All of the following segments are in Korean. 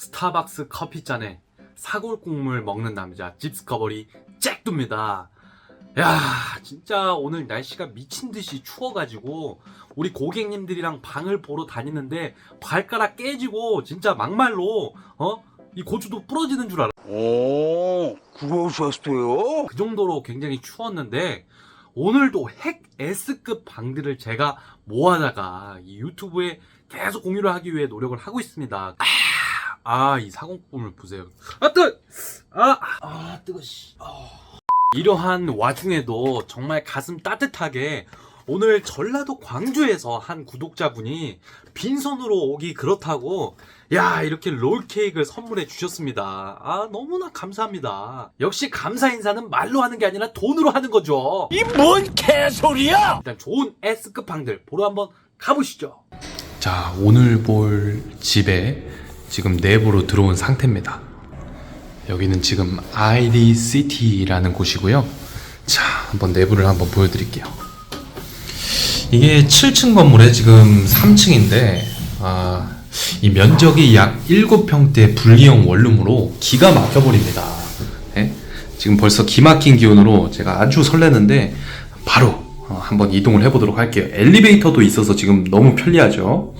스타벅스 커피잔에 사골 국물 먹는 남자 집스커버리 잭두입니다. 야 진짜 오늘 날씨가 미친 듯이 추워가지고 우리 고객님들이랑 방을 보러 다니는데 발가락 깨지고 진짜 막말로 어? 이 고추도 부러지는 줄 알아. 오, 그러셨어요? 그 정도로 굉장히 추웠는데 오늘도 핵 S급 방들을 제가 모아다가 이 유튜브에 계속 공유를 하기 위해 노력을 하고 있습니다. 아, 이 사공품을 보세요. 아, 뜨! 아, 아, 뜨거, 씨. 아. 이러한 와중에도 정말 가슴 따뜻하게 오늘 전라도 광주에서 한 구독자분이 빈손으로 오기 그렇다고 야 이렇게 롤케이크를 선물해 주셨습니다. 아 너무나 감사합니다. 역시 감사 인사는 말로 하는 게 아니라 돈으로 하는 거죠. 이 뭔 개소리야! 일단 좋은 S급 방들 보러 한번 가보시죠. 자 오늘 볼 집에 지금 내부로 들어온 상태입니다. 여기는 지금 ID City라는 곳이고요. 자 한번 내부를 한번 보여드릴게요. 이게 7층 건물에 지금 3층인데 아, 이 면적이 약 7평대 분리형 원룸으로 기가 막혀버립니다. 예? 지금 벌써 기막힌 기운으로 제가 아주 설레는데 바로 어, 한번 이동을 해보도록 할게요. 엘리베이터도 있어서 지금 너무 편리하죠.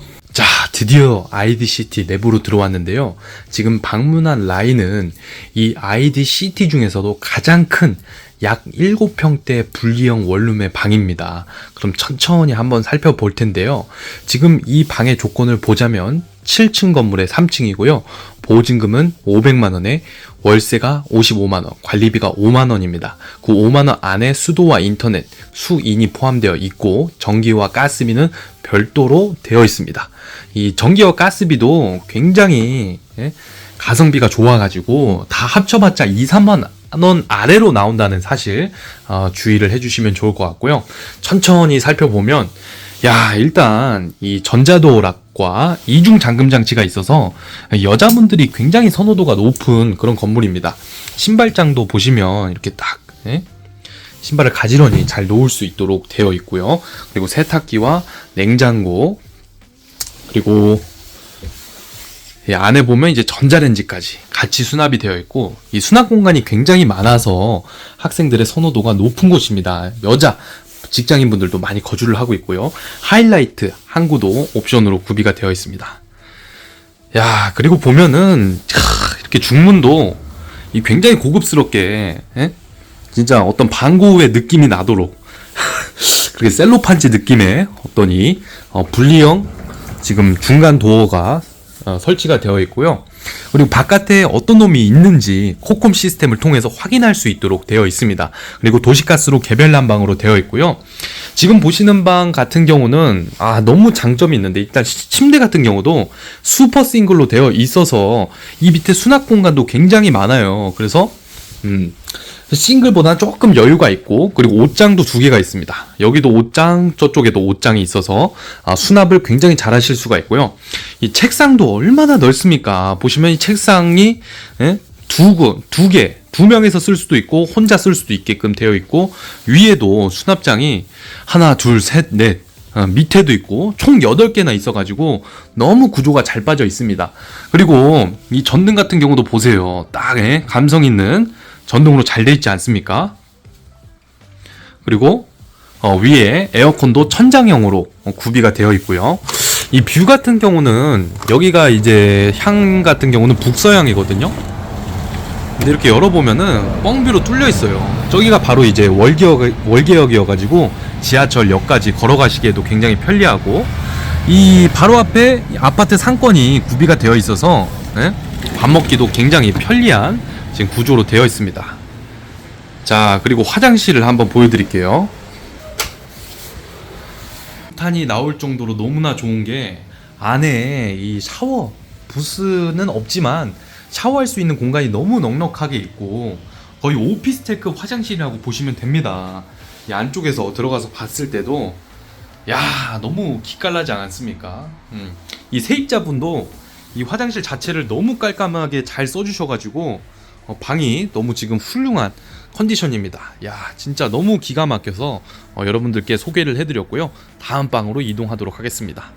자, 드디어 아이디시티 내부로 들어왔는데요. 지금 방문한 라인은 이 아이디시티 중에서도 가장 큰 약 7평대 분리형 원룸의 방입니다. 그럼 천천히 한번 살펴볼 텐데요. 지금 이 방의 조건을 보자면 7층 건물의 3층이고요. 보증금은 500만원에 월세가 55만원, 관리비가 5만원입니다. 그 5만원 안에 수도와 인터넷, 수인이 포함되어 있고, 전기와 가스비는 별도로 되어 있습니다. 이 전기와 가스비도 굉장히, 예, 가성비가 좋아가지고, 다 합쳐봤자 2, 3만 원 아래로 나온다는 사실, 어, 주의를 해주시면 좋을 것 같고요. 천천히 살펴보면, 야, 일단 이 전자도락 과 이중 잠금 장치가 있어서 여자분들이 굉장히 선호도가 높은 그런 건물입니다. 신발장도 보시면 이렇게 딱 예? 신발을 가지런히 잘 놓을 수 있도록 되어 있고요. 그리고 세탁기와 냉장고 그리고 이 안에 보면 이제 전자레인지까지 같이 수납이 되어 있고 이 수납 공간이 굉장히 많아서 학생들의 선호도가 높은 곳입니다. 여자 직장인분들도 많이 거주를 하고 있고요. 하이라이트 항구도 옵션으로 구비가 되어 있습니다. 야 그리고 보면은 캬, 이렇게 중문도 이 굉장히 고급스럽게 예? 진짜 어떤 방고의 느낌이 나도록 그렇게 셀로판지 느낌의 어떤 이 어, 분리형 지금 중간 도어가 어, 설치가 되어 있고요. 그리고 바깥에 어떤 놈이 있는지 코콤 시스템을 통해서 확인할 수 있도록 되어 있습니다. 그리고 도시가스로 개별 난방으로 되어 있고요. 지금 보시는 방 같은 경우는 아 너무 장점이 있는데 일단 시- 침대 같은 경우도 슈퍼 싱글로 되어 있어서 이 밑에 수납 공간도 굉장히 많아요. 그래서 음 싱글보다 조금 여유가 있고 그리고 옷장도 두 개가 있습니다. 여기도 옷장 저쪽에도 옷장이 있어서 아, 수납을 굉장히 잘 하실 수가 있고요. 이 책상도 얼마나 넓습니까? 보시면 이 책상이 예? 두, 명에서 쓸 수도 있고 혼자 쓸 수도 있게끔 되어 있고 위에도 수납장이 하나, 둘, 셋, 넷 어, 밑에도 있고 총 8개나 있어가지고 너무 구조가 잘 빠져 있습니다. 그리고 이 전등 같은 경우도 보세요. 딱 예, 감성 있는 전등으로 잘 돼 있지 않습니까? 그리고 어, 위에 에어컨도 천장형으로 어, 구비가 되어 있고요. 이 뷰 같은 경우는 여기가 이제 향 같은 경우는 북서향이거든요. 근데 이렇게 열어보면은 뻥뷰로 뚫려 있어요. 저기가 바로 이제 월계역, 월계역이어가지고 지하철역까지 걸어가시기에도 굉장히 편리하고 이 바로 앞에 아파트 상권이 구비가 되어 있어서 예? 밥 먹기도 굉장히 편리한 지금 구조로 되어 있습니다. 자 그리고 화장실을 한번 보여드릴게요. 탄이 나올 정도로 너무나 좋은 게 안에 이 샤워 부스는 없지만 샤워할 수 있는 공간이 너무 넉넉하게 있고 거의 오피스텔급 화장실이라고 보시면 됩니다. 이 안쪽에서 들어가서 봤을 때도 야 너무 기깔나지 않았습니까? 음. 이 세입자분도 이 화장실 자체를 너무 깔끔하게 잘 써주셔가지고 어, 방이 너무 지금 훌륭한 컨디션입니다. 야 진짜 너무 기가 막혀서 어, 여러분들께 소개를 해드렸고요. 다음 방으로 이동하도록 하겠습니다.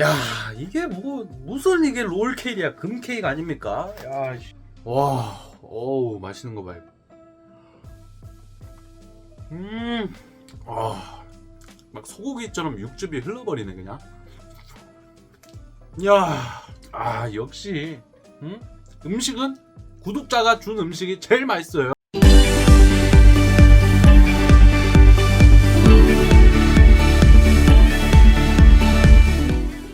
야 이게 뭐 무슨 이게 롤 케이크야 금 케이크 아닙니까? 야, 씨. 와, 어우 맛있는 거 봐요. 음, 아, 막 소고기처럼 육즙이 흘러버리네 그냥. 야, 아 역시 음? 음식은 구독자가 준 음식이 제일 맛있어요.